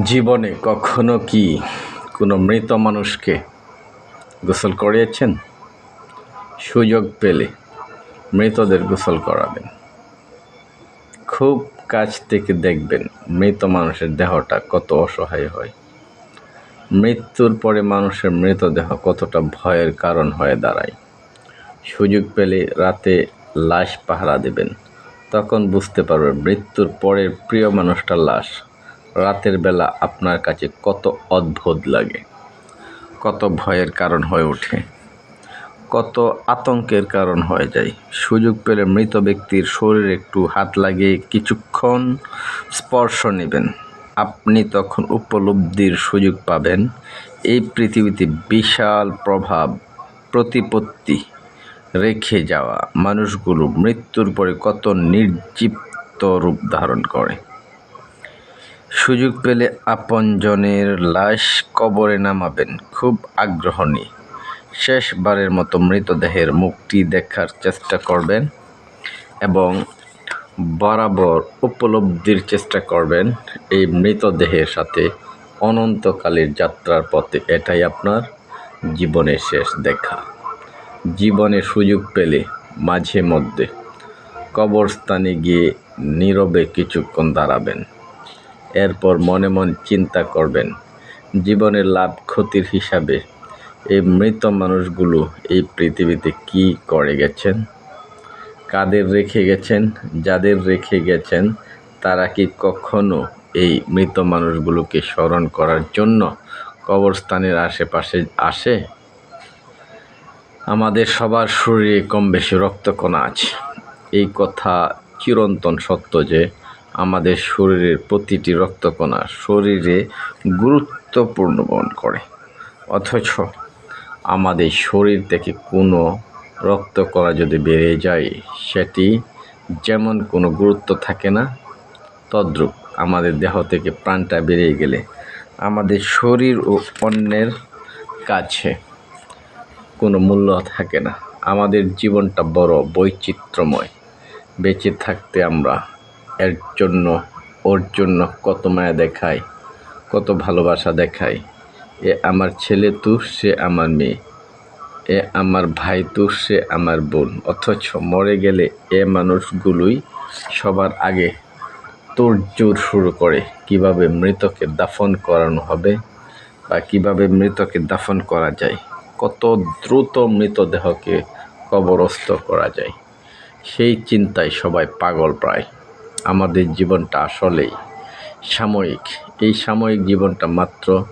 জীবনে কখনো কি কোনো মৃত মানুষকে গোসল করিয়েছেন? সুযোগ পেলে মৃতদের গোসল করাবেন। খুব কাছ থেকে দেখবেন মৃত মানুষের দেহটা কত অসহায় হয়। মৃত্যুর পরে মানুষের মৃতদেহ কতটা ভয়ের কারণ হয়ে দাঁড়ায়। সুযোগ পেলে রাতে লাশ পাহারা দেবেন। তখন বুঝতে পারবেন মৃত্যুর পরের প্রিয় মানুষটার লাশ রাতের বেলা আপনার কাছে কত অদ্ভুত লাগে। কত ভয়ের কারণ হয়ে ওঠে। কত আতঙ্কের কারণ হয়ে যায়। সুযোগ পেলে মৃত ব্যক্তির শরীরে একটু হাত লাগিয়ে কিছুক্ষণ স্পর্শ নেবেন। আপনি তখন উপলব্ধির সুযোগ পাবেন। এই পৃথিবীতে বিশাল প্রভাব, প্রতিপত্তি রেখে যাওয়া মানুষগুলো মৃত্যুর পরে কত নির্জীপ্ত রূপ ধারণ করে। সুযোগ পেলে আপনজনের লাশ কবরে নামাবেন, খুব আগ্রহ নিয়ে শেষবারের মতো মৃতদেহের মুখটি দেখার চেষ্টা করবেন এবং বরাবর উপলব্ধির চেষ্টা করবেন এই মৃতদেহের সাথে অনন্তকালের যাত্রার পথে। এটাই আপনার জীবনের শেষ দেখা। জীবনে সুযোগ পেলে মাঝে মধ্যে কবরস্থানে গিয়ে নীরবে কিছুক্ষণ দাঁড়াবেন। এরপর মনে মন চিন্তা করবেন জীবনের লাভ ক্ষতির হিসাবে এই মৃত মানুষগুলো এই পৃথিবীতে কি করে গেছেন? কাদের রেখে গেছেন? যাদের রেখে গেছেন? তারা কি কখনো এই মৃত মানুষগুলোকে স্মরণ করার জন্য কবরস্থানের আশেপাশে আসে? আমাদের সবার শরীরে কম বেশি রক্তকণা আছে। এই কথা চিরন্তন সত্য যে আমাদের শরীরের প্রতিটি রক্তকণা শরীরে গুরুত্বপূর্ণ বহন করে। অথচ আমাদের শরীর থেকে কোনো রক্তকণা যদি বেড়ে যায়, সেটি যেমন কোনো গুরুত্ব থাকে না, তদ্রূপ আমাদের দেহ থেকে প্রাণটা বেরিয়ে গেলে আমাদের শরীর ও অন্যের কাছে কোনো মূল্য থাকে না। আমাদের জীবনটা বড় বৈচিত্র্যময়। বেঁচে থাকতে আমরা এর জন্য, ওর জন্য কত মায়া দেখায়, কত ভালোবাসা দেখায়। এ আমার ছেলে তু, সে আমার মেয়ে। এ আমার ভাই তু, সে আমার বোন। অথচ মরে গেলে এ মানুষগুলোই সবার আগে তোড়জোড় শুরু করে। কীভাবে মৃতকে দাফন করানো হবে বা কীভাবে মৃতকে দাফন করা যায়? কত দ্রুত মৃতদেহকে কবরস্থ করা যায়। সেই চিন্তায় সবাই পাগল প্রায়। আমাদের জীবনটা আসলেই সাময়িক। এই সাময়িক জীবনটা মাত্র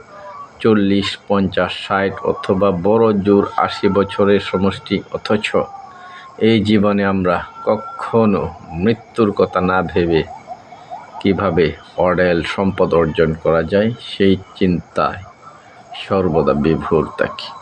চল্লিশ, পঞ্চাশ, ষাট অথবা বড় জোর আশি বছরের সমষ্টি অথচ এই জীবনে আমরা কখনো মৃত্যুর কথা না ভেবে কীভাবে অডেল সম্পদ অর্জন করা যায় সেই চিন্তায় সর্বদা বিভোর থাকি।